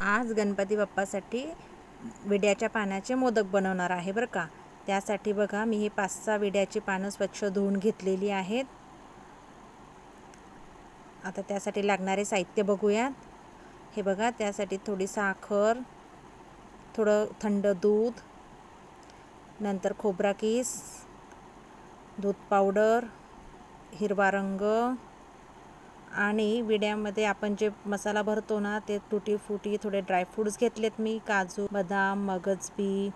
आज गणपती बाप्पासाठी विड्याच्या पानाचे मोदक बनवणार आहे बरं का. त्यासाठी बघा मी ही पाच सहा विड्याची पानं स्वच्छ धुवून घेतलेली आहेत. आता त्यासाठी लागणारे साहित्य बघूयात. हे बघा त्यासाठी थोडी साखर थोडं थंड दूध नंतर खोबरा किस दूध पावडर हिरवा रंग आणि विड्यामध्ये आपण जे मसाला भरतो ना ते तुटी फुटी थोडे ड्रायफ्रूट्स घेतलेत मी काजू बदाम मगज बी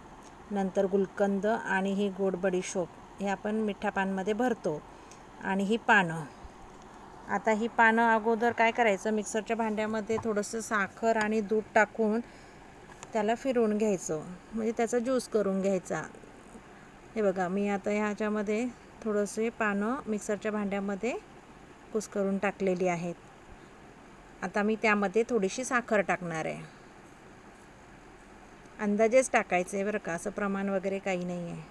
नंतर गुलकंद आणि ही गोड बडीशोप हे आपण मिठ्या पानमध्ये भरतो. आणि ही पानं. आता ही पानं अगोदर काय करायचं मिक्सरच्या भांड्यामध्ये थोडंसं साखर आणि दूध टाकून त्याला फिरवून घ्यायचं. म्हणजे त्याचा ज्यूस करून घ्यायचा. हे बघा मी आता ह्याच्यामध्ये थोडंसे पानं मिक्सरच्या भांड्यामध्ये कुस्करून टाकलेली आहेत. आता मी त्यामध्ये थोडीशी साखर टाकणार आहे. अंदाजेच टाकायचं आहे बरं का असं प्रमाण वगैरे काही नाही आहे.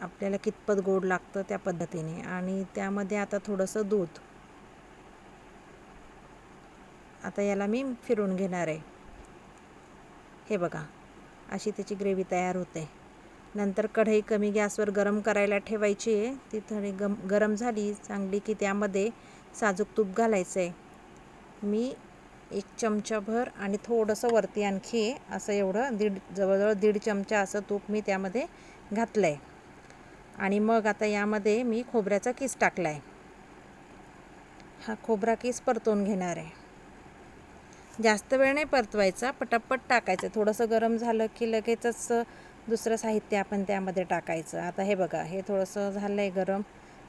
आपल्याला कितपत गोड लागतं त्या पद्धतीने. आणि त्यामध्ये आता थोडंसं दूध. आता याला मी फिरून घेणार आहे. हे बघा अशी त्याची ग्रेव्ही तयार होते. नंतर कढई कमी गॅसवर गरम करायला ठेवायची आहे. ती थोडी गम गरम झाली चांगली की त्यामध्ये साजूक तूप घालायचं आहे मी एक चमचाभर आणि थोडंसं वरती आणखी असं एवढं दीड जवळजवळ दीड चमचा असं तूप मी त्यामध्ये घातलं आहे आणि मग आता यामध्ये मी खोबऱ्याचा किस टाकला आहे हा खोबरा किस परतवून घेणार आहे. जास्त वेळ नाही परतवायचा पटापट टाकायचं. थोडंसं गरम झालं की लगेचच दुसरं साहित्य आपण त्यामध्ये टाकायचं. आता हे बघा हे थोडंसं झालं आहे गरम.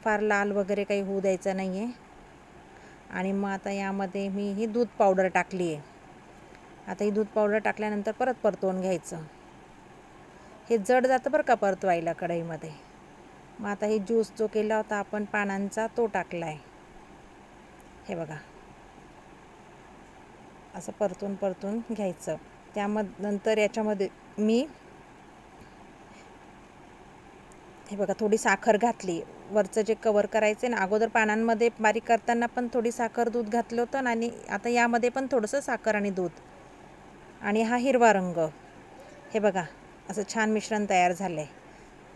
फार लाल वगैरे काही होऊ द्यायचं नाही आहे आणि मग आता यामध्ये मी ही दूध पावडर टाकली आहे. आता ही दूध पावडर टाकल्यानंतर परत परतवून घ्यायचं. हे जड जातं बरं का परतवायला कढईमध्ये. मग आता हे ज्यूस जो केला होता आपण पानांचा तो टाकला आहे हे बघा. असं परतून परतून घ्यायचं. त्यामध नंतर याच्यामध्ये मी हे बघा थोडी साखर घातली. वरचं जे कवर करायचे ना अगोदर पानांमध्ये बारीक करताना पण थोडी साखर दूध घातलं होतं आणि आता यामध्ये पण थोडंसं साखर आणि दूध. आणि हा हिरवा रंग. हे बघा असं छान मिश्रण तयार झालं आहे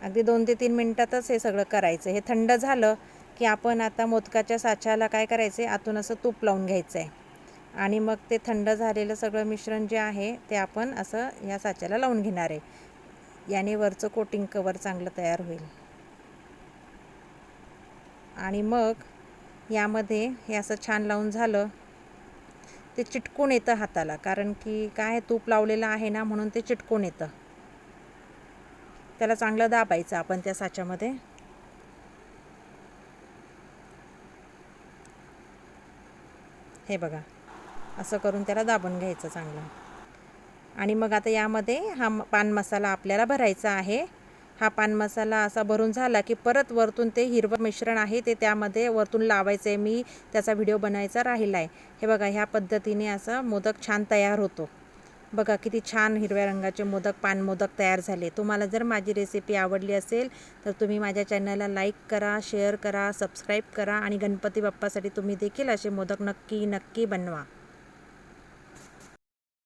अगदी दोन ते तीन मिनटातच हे सगळं करायचं हे थंड झालं की आपण आता मोदकाच्या साच्याला काय करायचं आहे आतून असं तूप लावून घ्यायचं आहे आणि मग ते थंड झालेलं सगळं मिश्रण जे आहे ते आपण असं या साच्याला लावून घेणार आहे. याने वरचं कोटिंग कवर चांगलं तयार होईल. आणि मग यामध्ये हे असं छान लावून झालं ते चिटकून येतं हाताला. कारण की काय तूप लावलेलं आहे ना म्हणून ते चिटकून येतं. त्याला चांगलं दाबायचं आपण त्या साच्यामध्ये. हे बघा असं करून त्याला दाबून घ्यायचं चांगलं. आणि मग आता यामध्ये हा म पान मसाला आपल्याला भरायचा आहे. हा पान मसाला असा भरून झाला की परत वरतून ते हिरवं मिश्रण आहे ते त्यामध्ये वरतून लावायचं आहे मी त्याचा व्हिडिओ बनायचा राहिला आहे हे बघा ह्या पद्धतीने असं मोदक छान तयार होतो. बघा किती छान हिरव्या रंगाचे मोदक पान मोदक तयार झाले. तुम्हाला जर माझी रेसिपी आवडली असेल तर तुम्ही माझ्या चॅनलला लाईक करा शेअर करा सबस्क्राईब करा आणि गणपती बाप्पासाठी तुम्ही देखील असे मोदक नक्की नक्की बनवा.